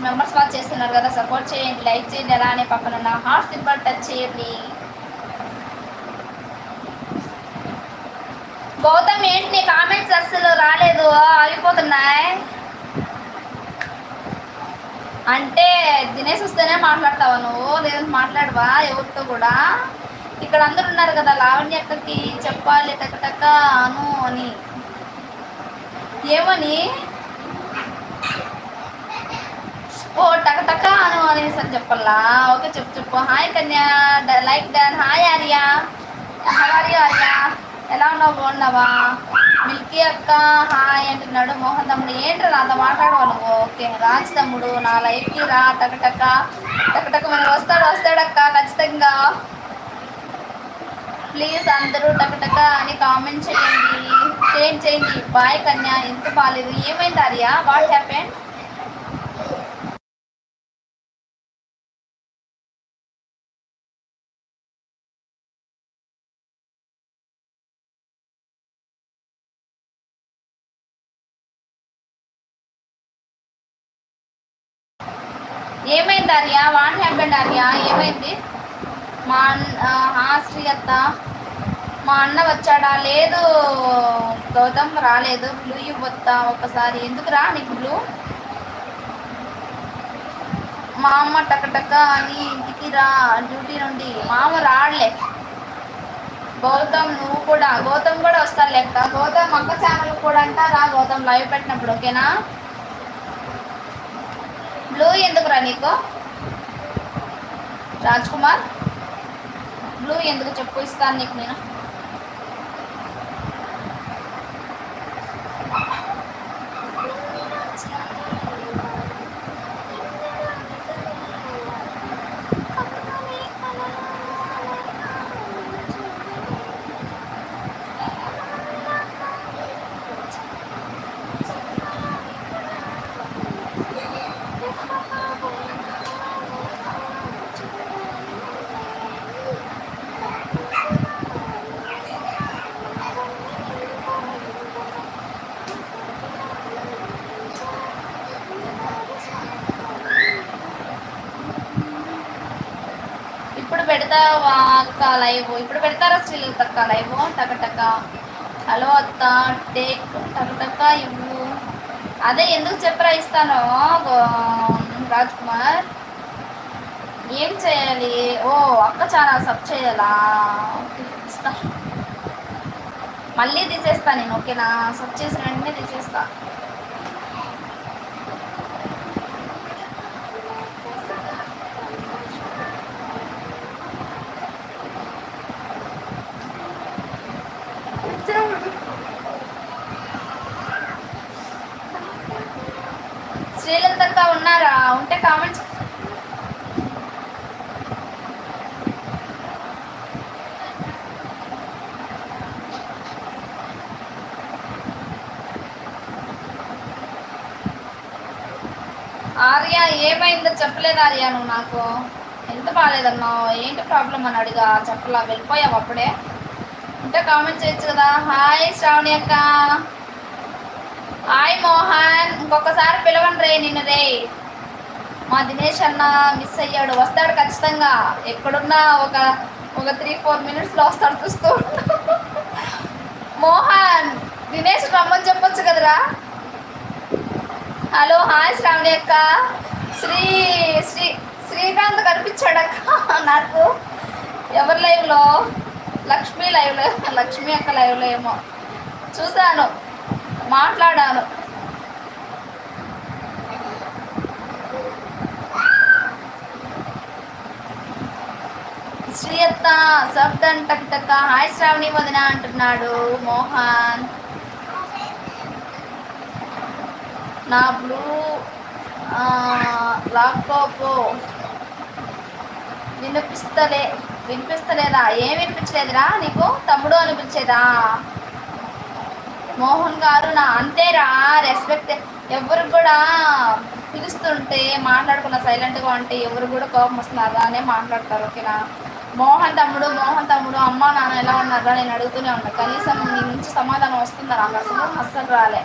Six members watch చేస్తున్నారు కదా support చేయండి లైక్ చేయండి అలానే పక్కన ఉన్న హార్ట్ సింబల్ టచ్ చేయండి. గౌతమ్ ఏంటి నీ కామెంట్స్ అస్సలు రాలేదు? ఆగిపోతున్నాయి. అంటే దినేష్ వస్తేనే మాట్లాడతావా నువ్వు? లేదంటే మాట్లాడవా? ఎవరితో కూడా? ఇక్కడ అందరు ఉన్నారు కదా లావణ్య అక్కకి చెప్పాలి టక్క టక్క అను అని. ఏమని ఓ టక టక అని చెప్పాలా? ఓకే చెప్పు చెప్పు. Hi Kanya. Like done hi Arya. Hi Arya? ఎలా ఉన్నావు? బాగున్నావా? మిల్కీ అక్క హాయ్ అంటున్నాడు మోహన్ తమ్ముడు. ఏంటి నాతో మాట్లాడవా నువ్వు? ఓకే రాజ్ తమ్ముడు నా లైఫ్కి రా. టకటక్క టకటక మనకు వస్తాడు వస్తాడక్క ఖచ్చితంగా. ప్లీజ్ అందరూ టకటక అని కామెంట్ చేయండి. చేయండి చేయండి. బాయ్ కన్యా. ఎంత బాగాలేదు ఏమైంది ఆర్యా? వాట్ హ్యాపెన్ ఏమైంది ఆర్యా? What happened Arya? ఏమైంది? మా అన్న ఆ, శ్రీ అత్త మా అన్న వచ్చాడా? లేదు గౌతమ్ రాలేదు. బ్లూ ఇవ్వొత్తా ఒకసారి. ఎందుకు రా నీకు బ్లూ మా అమ్మ టక అని ఇంటికి రా డ్యూటీ నుండి. మామ రాడలే. గౌతమ్ నువ్వు కూడా గౌతమ్ కూడా వస్తాను లెక్క గౌతమ్ అక్క ఛానల్ కూడా అంట రా గౌతమ్ లైవ్ పెట్టినప్పుడు ఓకేనా? బ్లూ ఎందుకురా నీకు? రాజ్ కుమార్? బ్లూ ఎందుకు చెప్పు ఇస్తాను నీకు నేను ఇప్పుడు పెడతావా అక్క లైవ్. ఇప్పుడు పెడతారా శ్రీలత అక్క లైవ్? టక టక హలో అత్త టేక్ టక టక ఇవ్వు. అదే ఎందుకు చెప్పరా ఇస్తాను? రాజ్ కుమార్ ఏం చేయాలి? ఓ అక్క చాలా సబ్ చేయాలా? ఇస్తా. మళ్ళీ తీసేస్తా నేను ఓకేనా? సబ్ చేసిన వెంటనే తీసేస్తా. అక్క ఉన్నారా? ఉంటే కామెంట్స్ ఆర్య ఏమైందో చెప్పలేదు ఆర్య నువ్వు నాకు? ఎంత బాగాలేదన్నా ఏంటి ప్రాబ్లం అని అడిగా చెప్పలా వెళ్ళిపోయావు అప్పుడే? ఉంటే కామెంట్ చేయొచ్చు కదా. హాయ్ శ్రావణి అక్క. హాయ్ మోహన్. ఇంకొకసారి పిలవండి రే నిన్ను రే మా దినేష్ అన్న మిస్ అయ్యాడు. వస్తాడు ఖచ్చితంగా. ఎక్కడున్నా ఒక ఒక త్రీ ఫోర్ మినిట్స్లో వస్తాడు చూస్తూ మోహన్ దినేష్ రమ్మని చెప్పొచ్చు కదరా? హలో హాయ్ శ్రావణి అక్క. శ్రీ శ్రీ శ్రీకాంత్ కనిపించాడక్క నాకు. ఎవరి లైవ్లో? లక్ష్మీ లైవ్లో లక్ష్మీ అక్క లైవ్లో ఏమో. చూశాను. మాట్లాడాను శ్రీయత్త సబ్దన్ టక్ హాయ్ శ్రావణి వదిన అంటున్నాడు మోహన్. నా బ్లూ లాప్టాప్ వినిపిస్తలే వినిపిస్తలేదా? ఏం వినిపించలేదురా నీకు? తమ్ముడు అనిపించేదా? మోహన్ గారు నా అంతేరా రెస్పెక్ట్ ఎవరు కూడా పిలుస్తుంటే మాట్లాడకుండా సైలెంట్గా ఉంటే ఎవరు కూడా కోపం వస్తున్నారా అనే మాట్లాడతారు ఓకేనా? మోహన్ తమ్ముడు మోహన్ తమ్ముడు అమ్మ నాన్న ఎలా ఉన్నారా నేను అడుగుతూనే ఉన్నా. కనీసం నీ నుంచి సమాధానం వస్తుందా నాకు అసలు అస్సలు రాలే.